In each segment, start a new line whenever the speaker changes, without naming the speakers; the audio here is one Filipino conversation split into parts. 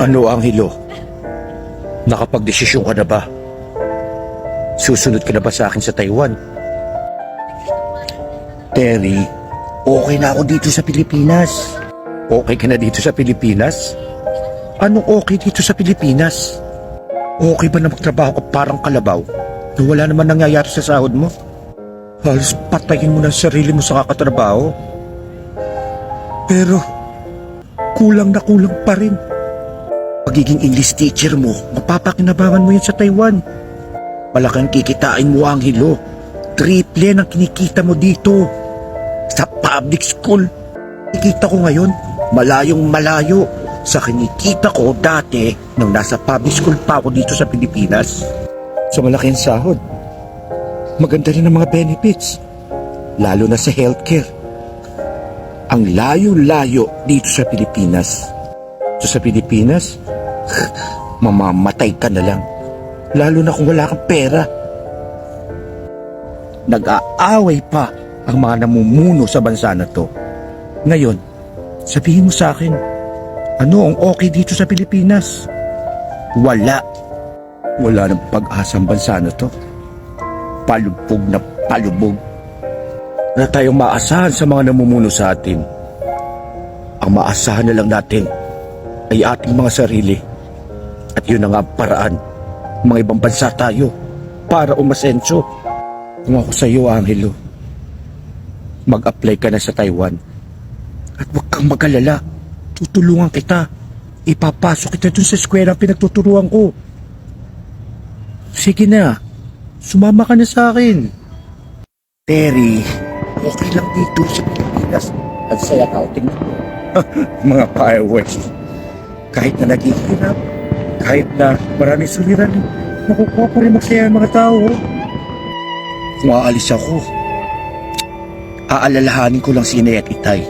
Ano, Angelo? Nakapagdesisyon ka na ba? Susunod ka na ba sa akin sa Taiwan? Terry, okay na ako dito sa Pilipinas. Okay ka na dito sa Pilipinas? Anong okay dito sa Pilipinas? Okay ba na magtrabaho ka parang kalabaw na wala naman nangyayari sa sahod mo? Halos patayin mo ng sarili mo sa kakatrabaho. Pero, kulang na kulang pa rin. Pagiging English teacher mo, mapapakinabangan mo yan sa Taiwan. Malaking kikitain mo, Angelo. Triple ang kinikita mo dito. Sa public school. Kikita ko ngayon, malayong malayo sa kinikita ko dati nang nasa public school pa ako dito sa Pilipinas. Sa malaking sahod. Maganda rin ang mga benefits. Lalo na sa healthcare. Ang layo-layo dito sa Pilipinas. So sa Pilipinas, mamamatay ka na lang. Lalo na kung wala kang pera. Nag-aaway pa ang mga namumuno sa bansa na to. Ngayon, sabihin mo sa akin, ano ang okay dito sa Pilipinas? Wala. Wala ng pag-asa ang bansa na to. Palubog na palubog. Na tayong maasahan sa mga namumuno sa atin. Ang maasahan na lang natin ay ating mga sarili. At yun ang paraan. Mga ibang bansa tayo para umasenso. Kung ako sa iyo, Angelo, mag-apply ka na sa Taiwan. At huwag kang mag-alala. Tutulungan kita. Ipapasok kita dun sa eskwela pinagtuturuan ko. Sige na. Sumama ka na sa akin. Terry, okay lang dito sa Pilipinas. Ang saya ka, tingnan mo. Mga fireworks. Kahit na naghihirap, kahit na maraming suliran, nakukuha pa rin magsaya ang mga tao. Kung aalis ako, aalalahanin ko lang si Inay at Itay.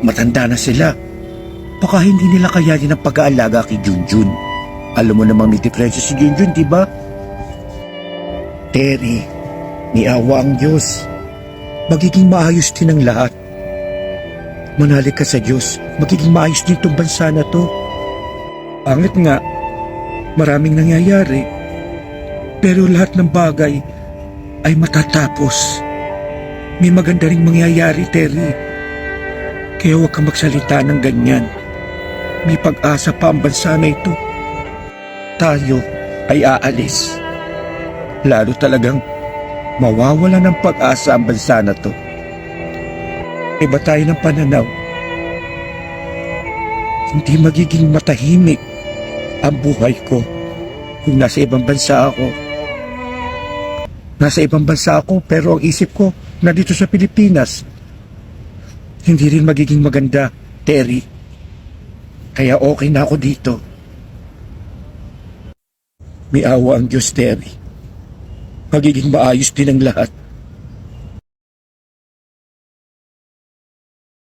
Matanda na sila. Baka hindi nila kayanin ang pag-aalaga kay Junjun. Alam mo namang may diferensya si Junjun, di ba? Terry, ni awa ang Diyos. Magiging maayos din ang lahat. Manalig ka sa Diyos, magiging maayos dito ang bansa na to. Pangit nga, maraming nangyayari. Pero lahat ng bagay ay matatapos. May maganda ring mangyayari, Terry. Kaya huwag kang magsalita ng ganyan. May pag-asa pa ang bansa na ito. Tayo ay aalis. Lalo talagang mawawala ng pag-asa ang bansa na to. Iba tayo ng pananaw. Hindi magiging matahimik ang buhay ko kung nasa ibang bansa ako. Nasa ibang bansa ako pero ang isip ko nandito sa Pilipinas. Hindi rin magiging maganda, Terry. Kaya okay na ako dito. May awa ang Diyos, Terry. Magiging maayos din ang lahat.